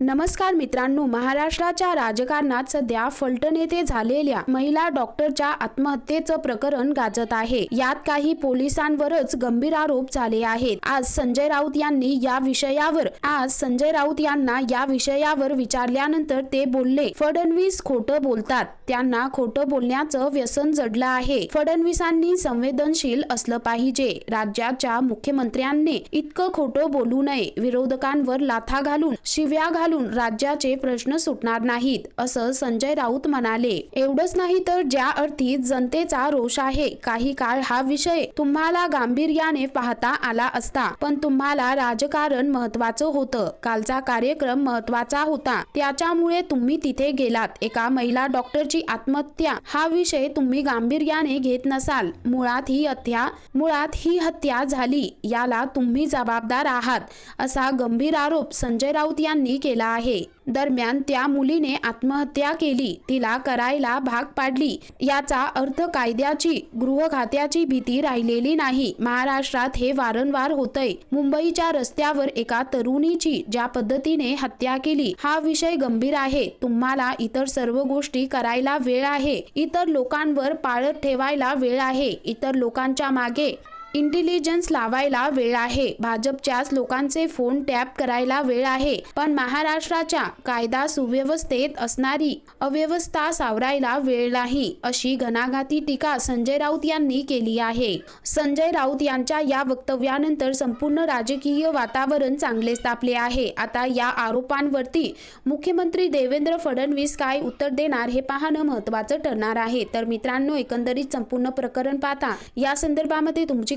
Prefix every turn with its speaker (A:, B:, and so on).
A: नमस्कार मित्रांनो महाराष्ट्राच्या राजकारणात सध्या फलटण येथे झालेल्या महिला डॉक्टरच्या आत्महत्येचं प्रकरण गाजत आहे. यात काही पोलिसांवरच गंभीर आरोप झाले आहेत. आज संजय राऊत यांनी या विषयावर आज संजय राऊत यांना या विषयावर विचारल्यानंतर ते बोलले फडणवीस खोटं बोलतात. त्यांना खोटं बोलण्याचं व्यसन जडलं आहे. फडणवीसांनी संवेदनशील असलं पाहिजे. राज्याच्या मुख्यमंत्र्यांनी इतकं खोटं बोलू नये. विरोधकांवर लाथा घालून शिव्या घालून राज्याचे प्रश्न सुटणार नाहीत असं संजय राऊत म्हणाले. एवढंच नाही तर ज्या अर्थी जनतेचा रोष आहे काही काळ हा विषय तुम्हाला गांभीर्याने पाहता आला असता. पण तुम्हाला राजकारण महत्वाचं होतं. कालचा कार्यक्रम महत्त्वाचा होता. त्याच्यामुळे तुम्ही तिथे गेलात. एका महिला डॉक्टरची आत्महत्या. हा विषय तुम्ही गांभीर्याने घेत नसाल. मुळात ही हत्या मुळात ही हत्या झाली. याला तुम्ही जबाबदार आहात असा गंभीर आरोप संजय राऊत यांनी केला. केला आहे. दरम्यान त्या मुलीने आत्महत्या केली. तिला करायला भाग पाडली. याचा अर्थ कायद्याची गृह खात्याची भीती राहिलेली नाही. महाराष्ट्रात हे वारंवार होतंय. मुंबईच्या रस्त्यावर एका तरुणीची ज्या पद्धतीने हत्या केली हा विषय गंभीर आहे. तुम्हाला इतर सर्व गोष्टी करायला वेळ आहे. इतर लोकांवर पाळत ठेवायला वेळ आहे. इतर लोकांच्या मागे इंटेलिजन्स लावायला वेळ आहे. भाजपच्याच लोकांचे फोन टॅप करायला वेळ आहे. पण महाराष्ट्राच्या कायदा सुव्यवस्थेत असणारी अव्यवस्था सावरायला वेळ नाही अशी घणाघाती टीका संजय राऊत यांनी केली आहे. संजय राऊत यांच्या या वक्तव्यानंतर संपूर्ण राजकीय वातावरण चांगलेच तापले आहे. आता या आरोपांवरती मुख्यमंत्री देवेंद्र फडणवीस काय उत्तर देणार हे पाहणं महत्वाचं ठरणार आहे. तर मित्रांनो एकंदरीत संपूर्ण प्रकरण पाहता या संदर्भामध्ये तुमची